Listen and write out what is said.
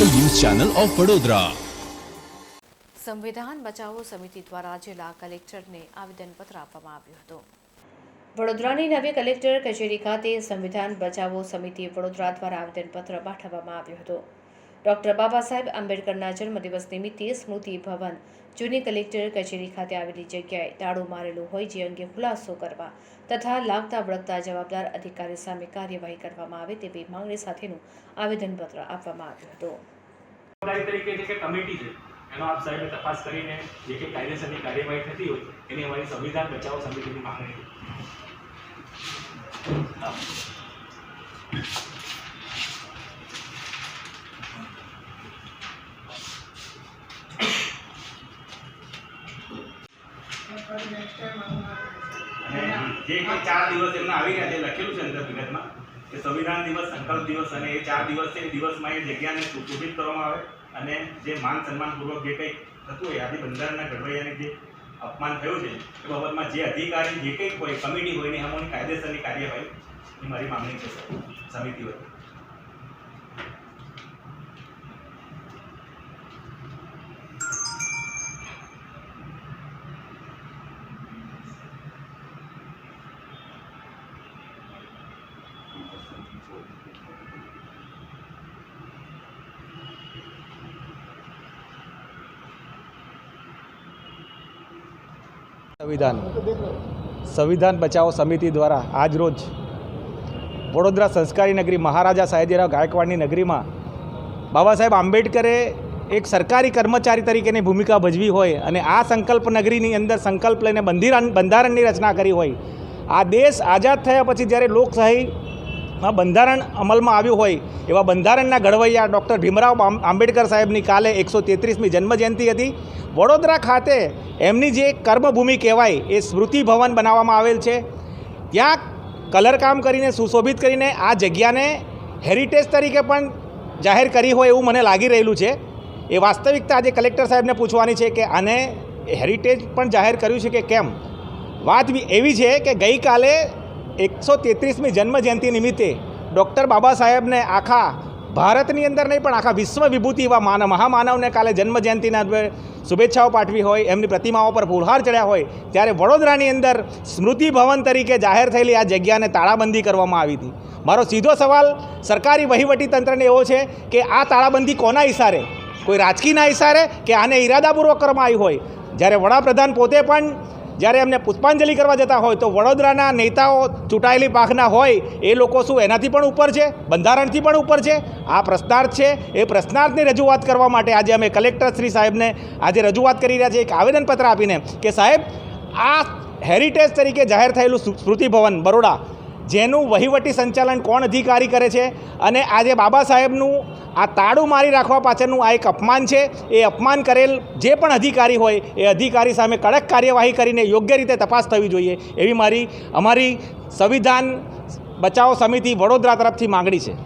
Channel of Vadodara. Samvidhan Bachao સમિતિ દ્વારા જિલ્લા કલેક્ટરને આવેદનપત્ર આપવામાં આવ્યું હતું. વડોદરાની નવી કલેક્ટર કચેરી ખાતે સંવિધાન બચાવો સમિતિ વડોદરા દ્વારા આવેદનપત્ર પાઠવવામાં આવ્યું હતું. ડોક્ટર બાબા સાહેબ આંબેડકરના જન્મદિવસ નિમિત્તે સ્મૃતિ ભવન. જૂની કલેક્ટર કચેરી ખાતે આવેલી જગ્યાએ તાળું મારેલું હોય જે અંગે ખુલાસો કરવા તથા લાગતા વળગતા જવાબદાર અધિકારી સામે કાર્યવાહી કરવામાં આવે તેવી માંગણી સાથેનું આવેદનપત્ર આપવામાં આવ્યું હતું. એનો આપ સાહેબે તપાસ કરીને જે કે કાયદેસરની કાર્યવાહી થતી હોય, એની અમારી સંવિધાન બચાવો સમિતિની માંગણી છે. અને જે કંઈ ચાર દિવસ એમના આવી રહ્યા છે લખેલું છે અંદર વિગતમાં કે સંવિધાન દિવસ, સંકલ્પ દિવસ અને એ ચાર દિવસ છે, એ દિવસમાં એ જગ્યાને સુશોભિત કરવામાં આવે અને જે માન સન્માનપૂર્વક જે કંઈ થતું હોય આજે બંધારણના ઘડવૈયાને જે અપમાન થયું છે, એ બાબતમાં જે અધિકારી, જે કંઈક હોય કમિટી હોય એની સામેની કાયદેસરની કાર્યવાહી એ મારી માંગણી છે સમિતિ વતી. સંવિધાન. સંવિધાન બચાવો સમિતિ દ્વારા આજરોજ વડોદરા સંસ્કારી નગરી મહારાજા સાહેબજીરાવ ગાયકવાડની નગરીમાં બાબા સાહેબ આંબેડકરે એક સરકારી કર્મચારી તરીકેની ભૂમિકા ભજવી હોય અને આ સંકલ્પ નગરીની અંદર સંકલ્પ લઈને બંધિરાન બંધારણની રચના કરી હોય, આ દેશ આઝાદ થયા પછી જ્યારે લોકશાહીમાં બંધારણ અમલમાં આવ્યું હોય એવા બંધારણના ઘડવૈયા ડૉક્ટર ભીમરાવ આંબેડકર સાહેબની કાલે એકસો તેત્રીસમી જન્મજયંતિ હતી. વડોદરા ખાતે એમની જે કર્મભૂમિ કહેવાય એ સ્મૃતિ ભવન બનાવવામાં આવેલ છે. ત્યાં કલરકામ કરીને, સુશોભિત કરીને આ જગ્યાને હેરિટેજ તરીકે પણ જાહેર કરી હોય એવું મને લાગી રહેલું છે. એ વાસ્તવિકતા આજે કલેક્ટર સાહેબને પૂછવાની છે કે આને હેરિટેજ પણ જાહેર કર્યું છે કે કેમ? વાત એવી છે કે ગઈકાલે એકસો તેત્રીસમી જન્મજયંતિ નિમિત્તે ડૉક્ટર બાબા સાહેબને આખા ભારતની અંદર નહીં પણ આખા વિશ્વ વિભૂતિ એવા માન, મહામાનવને કાલે જન્મજયંતિના શુભેચ્છાઓ પાઠવી હોય, એમની પ્રતિમાઓ પર ફૂલહાર ચડ્યા હોય, ત્યારે વડોદરાની અંદર સ્મૃતિ ભવન તરીકે જાહેર થયેલી આ જગ્યાને તાળાબંધી કરવામાં આવી હતી. મારો સીધો સવાલ સરકારી વહીવટી તંત્રને એવો છે કે આ તાળાબંધી કોના ઇશારે કોઈ રાજકીયના ઇશારે કે આને ઈરાદાપૂર્વક કરવામાં આવી હોય? જ્યારે વડાપ્રધાન પોતે પણ જ્યારે એમને પુષ્પાંજલિ કરવા જતા હોય તો વડોદરાના નેતાઓ ચૂંટાયેલી પાખના હોય, એ લોકો શું એનાથી પણ ઉપર છે? બંધારણથી પણ ઉપર છે? આ પ્રશ્નાર્થ છે? એ પ્રશ્નાર્થની રજૂઆત કરવા માટે આજે અમે કલેક્ટર શ્રી સાહેબને આજે રજૂઆત કરી રહ્યા છીએ, એક આવેદનપત્ર આપીને કે સાહેબ, આ હેરિટેજ તરીકે જાહેર થયેલું સ્મૃતિભવન બરોડા જેનું વહીવટી સંચાલન કોણ અધિકારી કરે છે? અને આજે બાબા સાહેબનું આ તાળું મારી રાખવા પાછળનું આ એક અપમાન છે. એ અપમાન કરેલ જે પણ અધિકારી હોય, એ અધિકારી સામે કડક કાર્યવાહી કરીને યોગ્ય રીતે તપાસ થવી જોઈએ. એવી મારી, અમારી સંવિધાન બચાવ સમિતિ વડોદરા તરફથી માગણી છે.